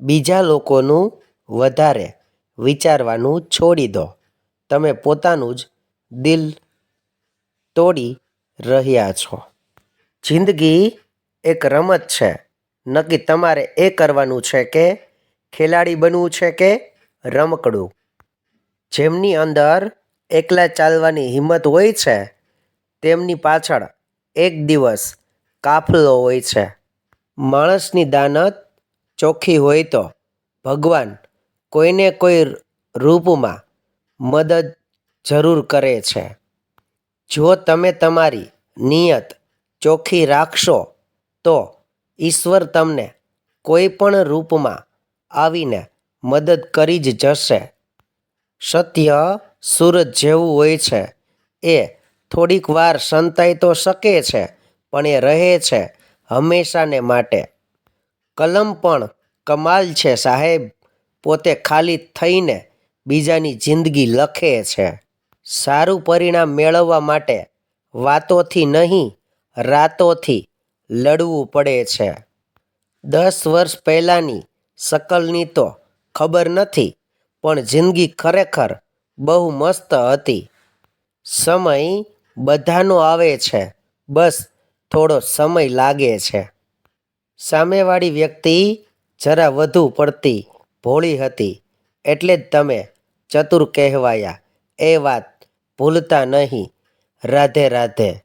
બીજા લોકોનું વધારે વિચારવાનું છોડી દો. તમે પોતાનું જ દિલ તોડી રહ્યા છો. જિંદગી એક રમત છે. નક્કી તમારે એ કરવાનું છે કે ખેલાડી બનવું છે કે રમકડું? જેમની અંદર એકલા ચાલવાની હિંમત હોય છે, તેમની પાછળ એક દિવસ કાફલો હોય છે. માણસની દાનત ચોખ્ખી હોય તો ભગવાન કોઈને કોઈ રૂપમાં મદદ જરૂર કરે છે. જો તમે તમારી નિયત ચોખ્ખી રાખશો, તો ઈશ્વર તમને કોઈ પણ રૂપમાં આવીને મદદ કરી જ જશે. સત્ય સૂરજ જેવું હોય છે. એ થોડીક વાર સંતાઈ તો શકે છે, પણ એ રહે છે હંમેશાને માટે. કલમ પણ કમાલ છે સાહેબ. પોતે ખાલી થઈને બીજાની જિંદગી લખે છે. સારું પરિણામ મેળવવા માટે વાતોથી નહીં, રાતોથી લડવું પડે છે. દસ વર્ષ પહેલાંની શકલની તો ખબર નથી, પણ જિંદગી ખરેખર બહુ મસ્ત હતી. સમય બધાનો આવે છે. બસ થોડો સમય લાગે છે. સામેવાળી વ્યક્તિ જરા વધુ પડતી ભોળી હતી. એટલે જ તમે ચતુર કહેવાયા. એ વાત ભૂલતા નહીં. રાધે રાધે.